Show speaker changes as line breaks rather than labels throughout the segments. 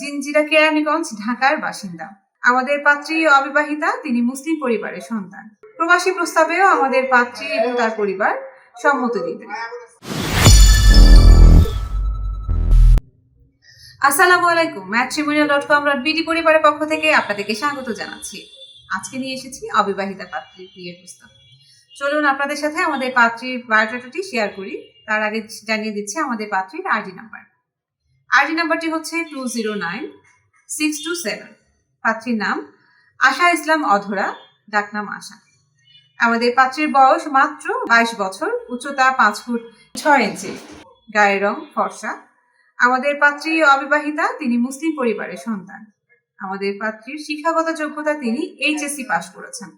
জিনজিরা কেরানীগঞ্জ, ঢাকার বাসিন্দা। আমাদের পাত্রী অবিবাহিতা, তিনি মুসলিম পরিবারের সন্তান। প্রবাসী প্রস্তাবেও আমাদের পাত্রী এবং তার পরিবার সম্মতি দিবেন আসসালামু আলাইকুম, matrimonial dot com dot BD পরিবারের পক্ষ থেকে আপনাদেরকে স্বাগত জানাচ্ছি। আজকে নিয়ে এসেছি অবিবাহিতা পাত্রীর বিয়ের প্রস্তাব। চলুন আপনাদের সাথে আমাদের পাত্রীর বায়োডাটাটি শেয়ার করি। তার আগে জানিয়ে দিচ্ছে আমাদের পাত্রীর আইডি নাম্বার। আইডি নাম্বারটি হচ্ছে two zero nine six two seven. পাত্রীর নাম আশা ইসলাম অধরা ডাকনাম আশা। আমাদের পাত্রীর বয়স মাত্র বাইশ বছর, উচ্চতা পাঁচ ফুট ছয় ইঞ্চি। গায়ের রং ফর্সা। আমাদের পাত্রী অবিবাহিতা, তিনি মুসলিম পরিবারের সন্তান। আমাদের পাত্রীর শিক্ষাগত যোগ্যতা তিনি এইচএসসি পাশ করেছেন।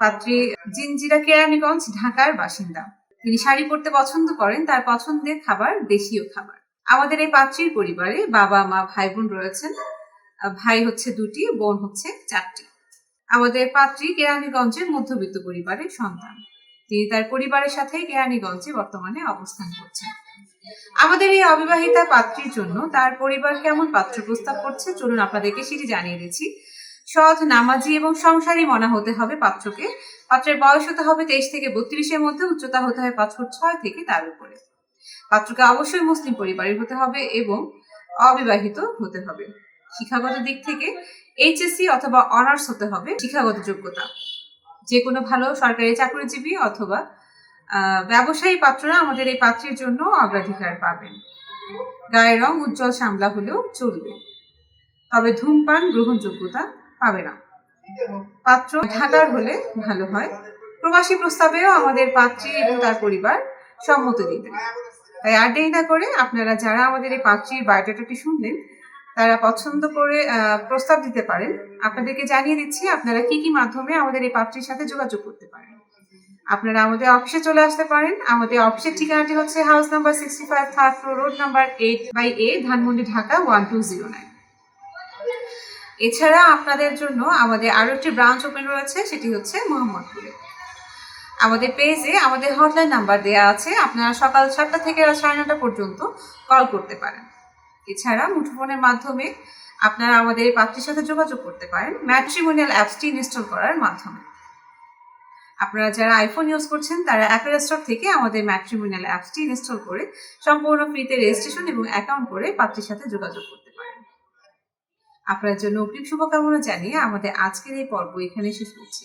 পাত্রী জিনজিরা কেরানীগঞ্জ, ঢাকার বাসিন্দা। তিনি শাড়ি পরতে পছন্দ করেন, তার পছন্দের খাবার দেশীয় খাবার। আমাদের এই পাত্রীর পরিবারে বাবা, মা ভাই বোন রয়েছেন ভাই হচ্ছে দুটি, বোন হচ্ছে চারটি। আমাদের পাত্রী কেরানীগঞ্জের মধ্যবিত্ত পরিবারের সন্তান। তিনি তার পরিবারের সাথে কেরানীগঞ্জে বর্তমানে অবস্থান করছেন। আমাদের এই অবিবাহিতা পাত্রীর জন্য তার পরিবার কেমন পাত্র প্রস্তাব করছে? চলুন আপনাদেরকে সেটি জানিয়ে দিচ্ছি। সৎ, নামাজি এবং সংসারী মনা হতে হবে পাত্রকে। পাত্রের বয়স হতে হবে তেইশ থেকে বত্রিশের মধ্যে, উচ্চতা হতে হবে পাঁচ ফুট ছয় থেকে তার উপরে। পাত্রকে অবশ্যই মুসলিম পরিবারের হতে হবে এবং অবিবাহিত হতে হবে। শিক্ষাগত দিক থেকে এইচএসসি অথবা অনার্স হতে হবে। শিক্ষাগত যোগ্যতা। যে কোনো ভালো সরকারি চাকরিজীবী অথবা ব্যবসায়ী পাত্ররা আমাদের এই পাত্রের জন্য অগ্রাধিকার পাবেন। গায়ের রং উজ্জ্বল শ্যামলা হলেও চলবে। তবে ধূমপান গ্রহণযোগ্যতা পাবে না। পাত্র ঢাকার হলে ভালো হয়। প্রবাসী প্রস্তাবেও আমাদের পাত্রী এবং তার পরিবার সম্মত দিবেন তাই আর দেরি না করে আপনারা যারা আমাদের এই পাত্রীর বায়োডাটাটি শুনলেন, তারা পছন্দ করে প্রস্তাব দিতে পারেন। আপনাদেরকে জানিয়ে দিচ্ছি, আপনারা কি কি মাধ্যমে আমাদের এই পাত্রীর সাথে যোগাযোগ করতে পারেন। আপনারা আমাদের অফিসে চলে আসতে পারেন। আমাদের অফিসের ঠিকানাটি হচ্ছে house number sixty five third floor road number eight by A Dhanmondi Dhaka one two zero nine এছাড়া আপনাদের জন্য আমাদের আরও একটি ব্রাঞ্চ ওপেন রয়েছে, সেটি হচ্ছে মোহাম্মদপুরে। আমাদের পেজে আমাদের হটলাইন নাম্বার দেওয়া আছে। আপনারা সকাল সাতটা থেকে সাড়ে নটা পর্যন্ত কল করতে পারেন। এছাড়া মুঠোফোনের মাধ্যমে আপনারা আমাদের এই পাত্রীর সাথে যোগাযোগ করতে পারেন ম্যাট্রিমোনিয়াল অ্যাপসটি ইনস্টল করার মাধ্যমে। আপনারা যারা আইফোন ইউজ করছেন, তারা অ্যাপেল স্টোর থেকে আমাদের ম্যাট্রিমোনিয়াল অ্যাপসটি ইনস্টল করে সম্পূর্ণ ফ্রিতে রেজিস্ট্রেশন এবং অ্যাকাউন্ট করে পাত্রীর সাথে যোগাযোগ করতে পারেন। আপনার জন্য অগ্রিম শুভকামনা জানিয়ে আমাদের আজকের এই পর্ব এখানে শেষ করছি।